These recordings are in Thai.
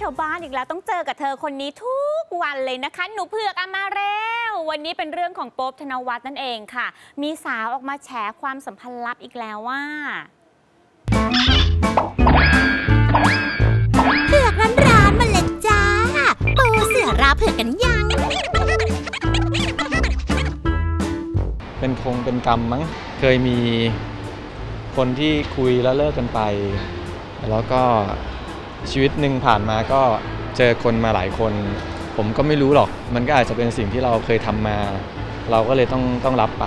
ชาวบ้านอีกแล้วต้องเจอกับเธอคนนี้ทุกวันเลยนะคะ หนูเผือกอามาแล้ววันนี้เป็นเรื่องของโป๊บธนวัฒน์นั่นเองค่ะ มีสาวออกมาแฉความสัมพันธ์ลับอีกแล้วว่าเผือกร้อนๆมาเลยจ้าปูเสือราเผือกกันยัง เป็นคงเป็นกรรมมั้งเคยมีคนที่คุยแล้วเลิกกันไป แล้วก็ ชีวิตหนึ่งผ่านมาก็เจอคนมาหลายคน ผมก็ไม่รู้หรอก มันก็อาจจะเป็นสิ่งที่เราเคยทำมา เราก็เลยต้องต้องรับไป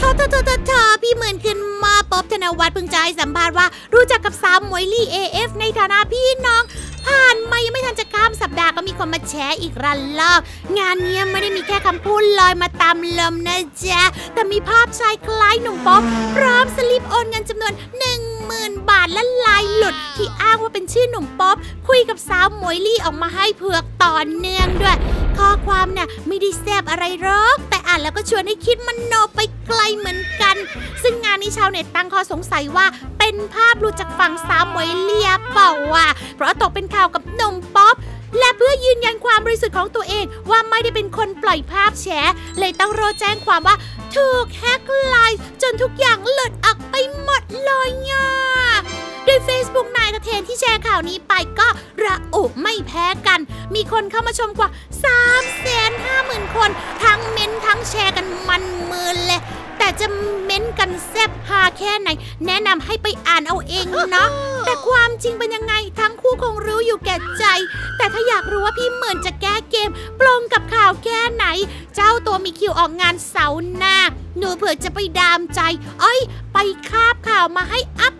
ทอทอทอทอทอพี่เหมื่นขึ้นมาป๊อบธนวัฒน์เพิ่งให้สัมภาษณ์ว่ารู้จักกับสาวหมวยลี่ AF ในฐานะพี่น้อง ผ่านมายังไม่ทันจะข้ามสัปดาห์ก็มีคนมาแชร์อีกระลอก งานนี้ไม่ได้มีแค่คำพูดลอยมาตามลมนะจ๊ะ แต่มีภาพชายคล้ายหนุ่มป๊อบพร้อมสลิปโอนเงินจำนวน1 0,000 บาทและลาย ชื่อหนุ่มป๊อบคุยกับสาวหมวยลี่ออกมาให้เผือกต่อเนื่องด้วย ข้อความเนี่ยไม่ได้แซบอะไรหรอก แต่อ่านแล้วก็ชวนให้คิดมันโนไปไกลเหมือนกัน ซึ่งงานนี้ชาวเน็ตตั้งข้อสงสัยว่าเป็นภาพหลุดจากฝั่งสาวหมวยเลียเปล่าวะเพราะตกเป็นข่าวกับหนุ่มป๊อปและเพื่อยืนยันความบริสุทธิ์ของตัวเองว่าไม่ได้เป็นคนปล่อยภาพแฉเลยต้องโรแจ้งความว่าถูกแฮกไลน์จนทุกอย่างหลุดออก เทนที่แชร์ข่าวนี้ไปก็ระอุไม่แพ้กัน มีคนเข้ามาชมกว่า3 5 0 0 0 0 คน ทั้งเม้นทั้งแชร์กันมันมือเลย แต่จะเม้นกันแซบฮาแค่ไหน แนะนำให้ไปอ่านเอาเองเนาะแต่ความจริงเป็นยังไงทั้งคู่คงรู้อยู่แก่ใจ แต่ถ้าอยากรู้ว่าพี่เหมือนจะแก้เกมปลงกับข่าวแค่ไหน เจ้าตัวมีคิวออกงานเสาร์หน้า หนูเผื่อจะไปดามใจ เอ้ย ไปคาบข่าวมาให้อัป